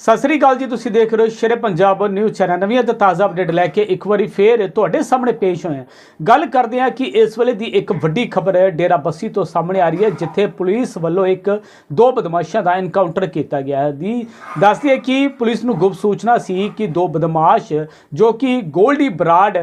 ਸਤਿ ਸ੍ਰੀ ਅਕਾਲ ਜੀ ਤੁਸੀਂ ਦੇਖ ਰਹੇ ਹੋ ਸ਼ੇਰੇ ਪੰਜਾਬ ਨਿਊਜ਼ ਚੈਨਲ। ਨਵੀਆਂ ਤੇ ਤਾਜ਼ਾ ਅਪਡੇਟ ਲੈ ਕੇ ਇੱਕ ਵਾਰੀ ਫੇਰ ਤੁਹਾਡੇ ਸਾਹਮਣੇ ਪੇਸ਼ ਹੋਏ ਹਾਂ। ਗੱਲ ਕਰਦੇ ਹਾਂ ਕਿ ਇਸ ਵੇਲੇ ਦੀ ਇੱਕ ਵੱਡੀ ਖਬਰ ਹੈ ਡੇਰਾ ਬੱਸੀ ਤੋਂ ਸਾਹਮਣੇ ਆ ਰਹੀ ਹੈ ਜਿੱਥੇ ਪੁਲਿਸ ਵੱਲੋਂ ਇੱਕ ਦੋ ਬਦਮਾਸ਼ਾਂ ਦਾ ਐਨਕਾਊਂਟਰ ਕੀਤਾ ਗਿਆ ਹੈ। ਦੀ ਦੱਸਦੀ ਹੈ ਕਿ ਪੁਲਿਸ ਨੂੰ ਗੁਪਤ ਸੂਚਨਾ ਸੀ ਕਿ ਦੋ ਬਦਮਾਸ਼ ਜੋ ਕਿ ਗੋਲਡੀ ਬਰਾਡ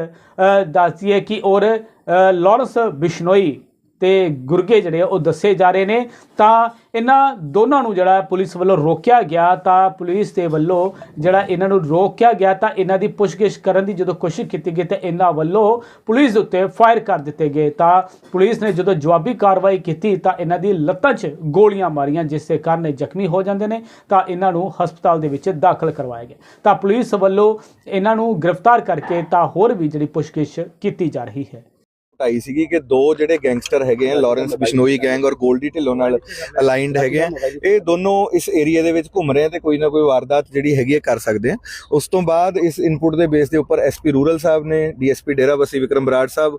ਦੱਸਦੀ ਹੈ ਕਿ ਔਰ ਅ, ਲਾਰੈਂਸ ਬਿਸ਼ਨੋਈ ਤੇ ਗੁਰਗੇ ਜਿਹੜੇ ਉਹ ਦੱਸੇ ਜਾ ਰਹੇ ਨੇ। ਤਾਂ ਇਹਨਾਂ ਦੋਨਾਂ ਨੂੰ ਜਿਹੜਾ ਪੁਲਿਸ ਵੱਲੋਂ ਰੋਕਿਆ ਗਿਆ, ਤਾਂ ਪੁਲਿਸ ਦੇ ਵੱਲੋਂ ਜਿਹੜਾ ਇਹਨਾਂ ਨੂੰ ਰੋਕਿਆ ਗਿਆ, ਤਾਂ ਇਹਨਾਂ ਦੀ ਪੁੱਛਗਿੱਛ ਕਰਨ ਦੀ ਜਦੋਂ ਕੋਸ਼ਿਸ਼ ਕੀਤੀ ਗਈ, ਤਾਂ ਇਹਨਾਂ ਵੱਲੋਂ ਪੁਲਿਸ ਦੇ ਉੱਤੇ ਫਾਇਰ ਕਰ ਦਿੱਤੇ ਗਏ। ਤਾਂ ਪੁਲਿਸ ਨੇ ਜਦੋਂ ਜਵਾਬੀ ਕਾਰਵਾਈ ਕੀਤੀ, ਤਾਂ ਇਹਨਾਂ ਦੀ ਲੱਤਾਂ 'ਚ ਗੋਲੀਆਂ ਮਾਰੀਆਂ, ਜਿਸ ਦੇ ਕਾਰਨ ਇਹ ਜ਼ਖਮੀ ਹੋ ਜਾਂਦੇ ਨੇ, ਤਾਂ ਇਹਨਾਂ ਨੂੰ ਹਸਪਤਾਲ ਦੇ ਵਿੱਚ ਦਾਖਲ ਕਰਵਾਇਆ ਗਿਆ ਤਾਂ ਪੁਲਿਸ ਵੱਲੋਂ ਇਹਨਾਂ ਨੂੰ ਗ੍ਰਿਫਤਾਰ ਕਰਕੇ ਤਾਂ ਹੋਰ ਵੀ ਜਿਹੜੀ ਪੁੱਛਗਿੱਛ ਕੀਤੀ ਜਾ ਰਹੀ ਹੈ। ਢਾਈ ਸੀਗੀ ਕਿ ਦੋ ਜਿਹੜੇ ਗੈਂਗਸਟਰ ਹੈਗੇ ਆ, ਲਾਰੈਂਸ ਬਿਸ਼ਨੋਈ ਗੈਂਗ ਔਰ ਗੋਲਡੀ ਢਿੱਲੋਂ ਨਾਲ ਅਲਾਈਨਡ ਹੈਗੇ ਆ। ਇਹ ਦੋਨੋਂ ਇਸ ਏਰੀਆ ਦੇ ਵਿੱਚ ਘੁੰਮ ਰਹੇ ਆ ਤੇ ਕੋਈ ਨਾ ਕੋਈ ਵਾਰਦਾਤ ਜਿਹੜੀ ਹੈਗੀ ਹੈ ਕਰ ਸਕਦੇ ਆ। ਉਸ ਤੋਂ ਬਾਅਦ ਇਸ ਇਨਪੁਟ ਦੇ ਬੇਸ ਦੇ ਉੱਪਰ ਐਸਪੀ ਰੂਰਲ ਸਾਹਿਬ ਨੇ ਡੀਐਸਪੀ ਡੇਰਾਬੱਸੀ ਵਿਕਰਮ ਬਰਾੜ ਸਾਹਿਬ,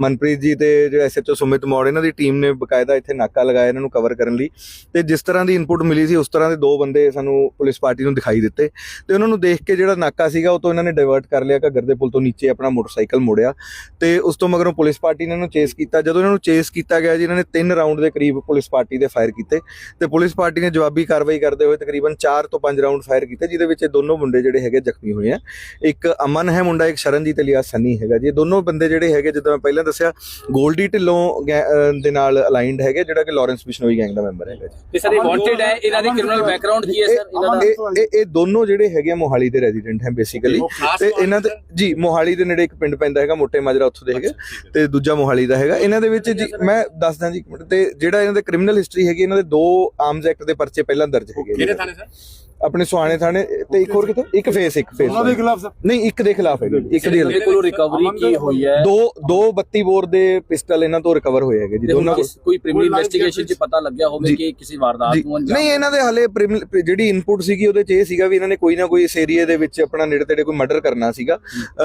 ਮਨਪ੍ਰੀਤ ਜੀ ਤੇ ਜਿਹੜਾ ਐਸਐਚਓ ਸੁਮਿਤ ਮੌੜ, ਇਹਨਾਂ ਦੀ ਟੀਮ ਨੇ ਬਕਾਇਦਾ ਇੱਥੇ ਨਾਕਾ ਲਗਾਇਆ ਇਹਨਾਂ ਨੂੰ ਕਵਰ ਕਰਨ ਲਈ। ਤੇ ਜਿਸ ਤਰ੍ਹਾਂ ਦੀ ਇਨਪੁਟ ਮਿਲੀ ਸੀ, ਉਸ ਤਰ੍ਹਾਂ ਦੇ ਦੋ ਬੰਦੇ ਸਾਨੂੰ ਪੁਲਿਸ ਪਾਰਟੀ ਨੂੰ ਦਿਖਾਈ ਦਿੱਤੇ। ਤੇ ਉਹਨਾਂ ਨੂੰ ਦੇਖ ਕੇ ਜਿਹੜਾ ਨਾਕਾ ਸੀਗਾ, ਉਹ ਤੋਂ ਇਹਨਾਂ ਨੇ ਡਾਇਵਰਟ ਕਰ ਲਿਆ, ਘੱਗਰ ਦੇ ਪੁਲ ਤੋਂ ਨੀਚੇ ਆਪਣਾ ਮੋਟਰਸਾਈਕਲ ਮੋੜਿਆ। ਤੇ ਉਸ ਤੋਂ ਮਗਰੋਂ ਪੁਲਿਸ ਪਾਰਟੀ ਨੇ ਇਹਨਾਂ ਨੂੰ ਚੇਸ ਕੀਤਾ। ਜਦੋਂ ਇਹਨਾਂ ਨੂੰ ਚੇਸ ਕੀਤਾ ਗਿਆ ਜੀ ਇਹਨਾਂ ਨੇ ਤਿੰਨ ਰਾਉਂਡ ਦੇ ਕਰੀਬ ਪੁਲਿਸ ਪਾਰਟੀ ਦੇ ਫਾਇਰ ਕੀਤੇ। ਤੇ ਪੁਲਿਸ ਪਾਰਟੀ ਨੇ ਜਵਾਬੀ ਕਾਰਵਾਈ ਕਰਦੇ ਹੋਏ ਤਕਰੀਬਨ 4 ਤੋਂ 5 ਰਾਉਂਡ ਫਾਇਰ ਕੀਤੇ ਜਿਹਦੇ ਵਿੱਚ ਇਹ ਦੋਨੋਂ ਮੁੰਡੇ ਜਿਹੜੇ ਹੈਗੇ ਜ਼ਖਮੀ ਹੋਏ ਆ। ਇੱਕ ਅਮਨ ਹੈ ਮੁੰਡਾ ਇੱਕ ਸ਼ਰਨਜੀਤ ਅਲੀਆ ਸੰਨੀ ਹੈਗਾ ਜੀ। ਇਹ ਦੋਨੋਂ ਬੰਦੇ ਜਿਹੜੇ ਹੈਗੇ ਜਿੱਦਾਂ ਮੈਂ ਪਹਿਲਾਂ ਦੱਸਿਆ ਗੋਲਡੀ ਢਿੱਲੋਂ ਦੇ ਨਾਲ ਅਲਾਈਨਡ ਹੈਗੇ ਜਿਹੜਾ ਕਿ ਲਾਰੈਂਸ ਬਿਸ਼ਨੋਈ ਗੈਂਗ ਦਾ ਮੈਂਬਰ ਹੈਗਾ ਜੀ। ਤੇ ਸਰ ਇਹ ਵਾਂਟਡ ਹੈ? ਇਹਨਾਂ ਦੀ ਕ੍ਰਿਮੀਨਲ ਬੈਕਗ੍ਰਾਉਂਡ ਕੀ ਹੈ ਸਰ? ਇਹਨਾਂ ਦਾ ਇਹ ਦੋਨੋਂ ਜਿਹੜੇ ਹੈਗੇ ਮੋਹਾਲੀ ਦੇ ਰੈਜ਼ੀਡੈਂਟ ਹੈ ਬੇਸਿਕਲੀ ਤੇ ਇਹਨਾਂ ਦੇ ਜੀ ਮੋਹਾਲੀ ਦੇ ਨੇੜੇ ਇੱਕ ਪਿੰਡ ਪੈਂਦਾ ਹੈਗਾ ਮੋਟੇ ਮਾਜਰਾ ਉੱਥੋਂ ਦੇ ਹੈਗੇ। ਤੇ ਦੂਜਾ ਮੋਹਾਲੀ ਦਾ ਹੈਗਾ। ਇਹਨਾਂ ਦੇ ਵਿੱਚ ਜੀ ਮੈਂ ਦੱਸਦਾ ਜੀ ਇੱਕ ਮਿੰਟ ਤੇ ਜਿਹੜਾ ਇਹਨਾਂ ਦੇ ਕ੍ਰਿਮੀਨਲ ਹਿਸਟਰੀ ਹੈਗੀ ਇਹਨਾਂ ਦੇ ਦੋ ਆਰਮਸ ਐਕਟ ਦੇ ਪਰਚੇ ਪਹਿਲਾਂ ਦਰਜ ਹੈਗੇ। ਕਿਹੜੇ ਥਾਣੇ ਸਰ? ਆਪਣੇ ਸੁਹਾਣੇ ਥਾਣੇ ਤੇ ਇੱਕ ਹੋਰ ਕਿਤੇ ਇੱਕ ਫੇਸ ਇੱਕ ਫੇਸ ਉਹਨਾਂ ਦੇ ਖਿਲਾਫ ਨਹੀਂ ਇੱਕ ਦੇ ਖਿਲਾਫ ਜੀ, ਇੱਕ ਦੇ ਇਹਦੇ ਕੋਲੋਂ ਰਿਕਵਰੀ ਕੀ ਹੋਈ ਹੈ? ਦੋ ਦੋ 32 ਬੋਰ ਦੇ ਪਿਸਟਲ ਇਹਨਾਂ ਤੋਂ ਰਿਕਵਰ ਹੋਏ ਹੈਗੇ ਜੀ ਦੋਨਾਂ ਕੋਈ ਪ੍ਰੀਮੀ ਇਨਵੈਸਟੀਗੇਸ਼ਨ ਚ ਪਤਾ ਲੱਗਿਆ ਹੋਵੇ। ਕਿ ਕਿਸੇ ਵਾਰਦਾਤ ਨੂੰ ਅੰਜਾਮ ਨਹੀਂ ਇਹਨਾਂ ਦੇ ਹਲੇ ਜਿਹੜੀ ਇਨਪੁਟ ਸੀਗੀ ਉਹਦੇ ਚ ਇਹ ਸੀਗਾ ਵੀ ਇਹਨਾਂ ਨੇ ਕੋਈ ਨਾ ਕੋਈ ਇਸ ਏਰੀਆ ਦੇ ਵਿੱਚ ਆਪਣਾ ਨੇੜੇ ਤੇੜੇ ਕੋਈ ਮਰਡਰ ਕਰਨਾ ਸੀਗਾ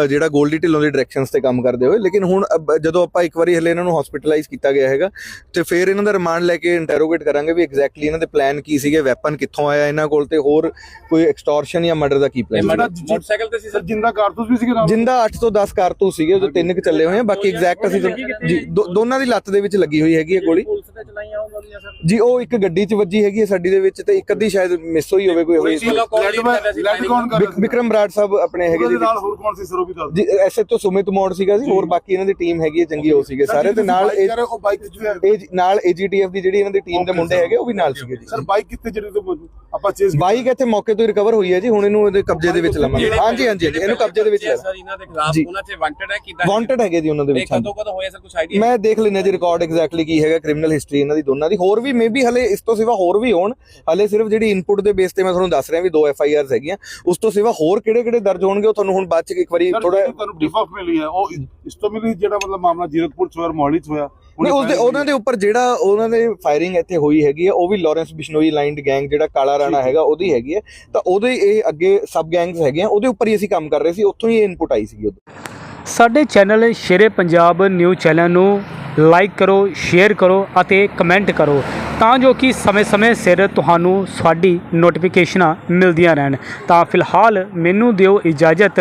ਜਿਹੜਾ ਗੋਲਡੀ ਢਿੱਲੋਂ ਦੇ ਡਾਇਰੈਕਸ਼ਨਸ ਤੇ ਕੰਮ ਕਰਦੇ ਹੋਏ। ਲੇਕਿਨ ਹੁਣ ਜਦੋਂ ਆਪਾਂ ਇੱਕ ਵਾਰੀ ਹਲੇ ਇਹਨਾਂ ਨੂੰ ਹਸਪੀਟਲਾਈਜ਼ ਕੀਤਾ ਗਿਆ ਹੈਗਾ ਤੇ ਫਿਰ ਇਹਨਾਂ ਦਾ ਰਿਮਾਂਡ ਲੈ ਕੇ ਇੰਟਰੋਗੇਟ ਕਰਾਂਗੇ ਵੀ ਐਗਜ਼ੈਕਟਲੀ ਇਹਨਾਂ ਦੇ ਪਲਾਨ ਕੀ ਸੀਗੇ ਵੈਪਨ ਕਿੱਥੋਂ ਆਇਆ ਇਹਨਾਂ ਕੋਲ ਤੇ ਹੋਰ ਕੋਈ ਐਕਸਟੋਰਸ਼ਨ ਜਾਂ ਮਰਡਰ ਦਾ ਕੀ ਪਲਾਨ ਮਰਡਰ ਮੋਟਰਸਾਈਕਲ ਤੇ ਸੀ ਸਰ ਜਿੰਦਾ ਕਾਰਤੂਸ ਵੀ ਸੀਗੇ ਨਾਲ? ਜਿੰਦਾ 8 ਤੋਂ 10 ਕਾਰਤੂਸ ਸੀਗੇ ਉਹਦੇ ਤਿੰਨ ਕੁ ਚੱਲੇ ਹੋਏ ਆ ਬਾਕੀ ਐਗਜ਼ੈਕਟ ਅਸੀਂ ਤਾਂ- ਜੀ ਦੋ- ਦੋਨਾਂ ਦੀ ਲੱਤ ਦੇ ਵਿੱਚ ਲੱਗੀ ਹੋਈ ਹੈਗੀ ਹੈ ਗੋਲੀ। ਪੁਲਿਸ ਤੇ ਚਲਾਈਆਂ ਉਹ ਗੋਲੀਆਂ ਸਰ? ਜੀ ਉਹ ਇੱਕ ਗੱਡੀ 'ਚ ਵੱਜੀ ਹੈਗੀ ਹੈ ਸਾਡੀ ਦੇ ਵਿੱਚ ਤੇ ਇੱਕ ਅੱਧੀ ਸ਼ਾਇਦ ਮਿਸ ਹੋਈ ਹੋਵੇ ਕੋਈ ਹੋਈ ਵੱਲੋਂ ਕੌਣ lead ਕਰ ਰਿਹਾ ਸੀ ਲੈਟ ਕੌਣ ਕਰ ਰਿਹਾ ਵਿਕ- ਵਿਕਰਮ ਬਰਾੜ ਸਾਹਿਬ ਆਪਣੇ ਹੈਗੇ ਉਹਦੇ ਜੀ। ਨਾਲ ਹੋਰ ਕੌਣ ਸੀ ਸਰ ਉਹ ਵੀ ਦੱਸ ਜੀ ਐਸਐਚਓ ਸੁਮਿਤ ਮੋੜ ਸੀਗਾ ਜੀ ਹੋਰ ਬਾਕੀ ਇਹਨਾਂ ਦੀ ਟੀਮ ਹੈਗੀ ਹੈ ਚੰਗੀ ਹੋ ਸੀਗੇ ਸਾਰੇ ਤੇ ਨਾਲ ਇਹ ਉਹ ਬਾਈਕ ਕਿੱਥੇ ਹੈ ਇਹ ਨਾਲ ਏਜੀਟੀਐਫ ਦੀ ਜਿਹੜੀ ਇਹਨਾਂ ਦੀ ਟੀਮ ਦੇ ਮੁੰਡੇ ਹੈਗੇ ਉਹ ਵੀ ਨਾਲ ਸੀਗੇ ਜੀ। ਸਰ ਬਾਈਕ ਕਿੱਥੇ ਜਿਹੜੀ ਤੋਂ ਮੌਜੂਦ? ਆਪਾਂ ਚੇਸ ਬਾਈਕ ਇੱਥੇ ਮੌਕੇ ਤੋਂ ਰਿਕਵਰ ਹੋਈ ਹੈ ਜੀ ਹੁਣ ਇਹਨੂੰ ਇਹਦੇ ਕਬਜ਼ੇ ਦੇ ਵਿੱਚ ਲਵਾਂਗੇ। ਹਾਂਜੀ ਹਾਂਜੀ ਇਹਨੂੰ ਕਬਜ਼ੇ ਦੇ ਵਿੱਚ ਲੈ ਸਰ ਇਹਨਾਂ ਦੇ ਖਿਲਾਫ। ਉਹਨਾਂ ਤੇ ਵਾਂਟਡ ਹੈ ਕਿਦਾਂ ਵਾਂਟਡ ਹੈਗੇ? ਜੀ ਉਹਨਾਂ ਦੇ ਵਿੱਚ। ਕਦੋਂ ਕਦੋਂ ਹੋਇਆ ਸਰ ਕੁਝ ਆਈਡੀਆ ਮੈਂ ਦੇਖ ਲੈਣਾ ਜੀ ਰਿਕਾਰਡ ਐਗਜ਼ੈਕਟਲੀ ਕੀ ਹੈਗਾ ਕ੍ਰਿਮੀਨਲ ਹਿਸਟਰੀ ਇਹਨਾਂ ਦੀ ਦੋਨਾਂ ਦੀ। ਹੋਰ ਵੀ ਮੇਬੀ ਹਲੇ ਇਸ ਤੋਂ ਸਿਵਾ ਹੋਰ ਵੀ ਹੋਣ ਹਲੇ ਸਿਰਫ ਜਿਹੜੀ ਇਨਪੁਟ ਦੇ ਬੇਸ ਤੇ ਮੈਂ ਤੁਹਾਨੂੰ ਦੱਸ ਰਿਹਾ ਵੀ ਦੋ ਐਫ ਆਈ ਆਰਸ ਹੈਗੀਆਂ ਉਸ ਤੋਂ ਸਿਵਾ ਹੋਰ ਕਿਹੜੇ ਕਿਹੜੇ ਦਰਜ ਹੋਣਗੇ ਉਹ ਤੁਹਾਨੂੰ ਹੁਣ ਬਾਅਦ ਚ ਇੱਕ ਵਾਰੀ ਥੋੜਾ ਤੁਹਾਨੂੰ ਬਰੀਫ ਆਫ ਮਿਲੀ ਹੈ ਉਹ ਇਸ ਤੋਂ ਮਿਲੀ ਜਿਹੜਾ ਮਤਲਬ ਮਾਮਲਾ ਜੀਰਕਪੁਰ ਚ ਹੋਇਆ ਮੋਹਾਲੀ ਚ ਹੋਇਆ ਨਹੀਂ ਉਸਦੇ ਉਹਨਾਂ ਦੇ ਉੱਪਰ ਜਿਹੜਾ ਉਹਨਾਂ ਦੇ ਫਾਇਰਿੰਗ ਇੱਥੇ ਹੋਈ ਹੈਗੀ ਹੈ ਉਹ ਵੀ ਲਾਰੈਂਸ ਬਿਸ਼ਨੋਈ ਲਾਈਨਡ ਗੈਂਗ ਜਿਹੜਾ ਕਾਲਾ ਰਾਣਾ ਹੈਗਾ ਉਹਦੀ ਹੈਗੀ ਹੈ। ਤਾਂ ਉਹਦੇ ਇਹ ਅੱਗੇ ਸਬ ਗੈਂਗਸ ਹੈਗੇ ਆ ਉਹਦੇ ਉੱਪਰ ਹੀ ਅਸੀਂ ਕੰਮ ਕਰ ਰਹੇ ਸੀ ਉੱਥੋਂ ਹੀ ਇਨਪੁਟ ਆਈ ਸੀਗੀ ਉਦੋਂ ਸਾਡੇ channel Shere Punjab news channel ਨੂੰ ਲਾਈਕ ਕਰੋ ਸ਼ੇਅਰ ਕਰੋ ਅਤੇ ਕਮੈਂਟ ਕਰੋ ਤਾਂ ਜੋ ਕਿ ਸਮੇਂ-ਸਮੇਂ ਸਿਰ ਤੁਹਾਨੂੰ ਸਾਡੀ ਨੋਟੀਫਿਕੇਸ਼ਨਾਂ ਮਿਲਦੀਆਂ ਰਹਿਣ। ਤਾਂ ਫਿਲਹਾਲ ਮੈਨੂੰ ਦਿਓ ਇਜਾਜ਼ਤ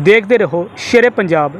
ਦੇਖਦੇ ਰਹੋ ਸ਼ੇਰੇ ਪੰਜਾਬ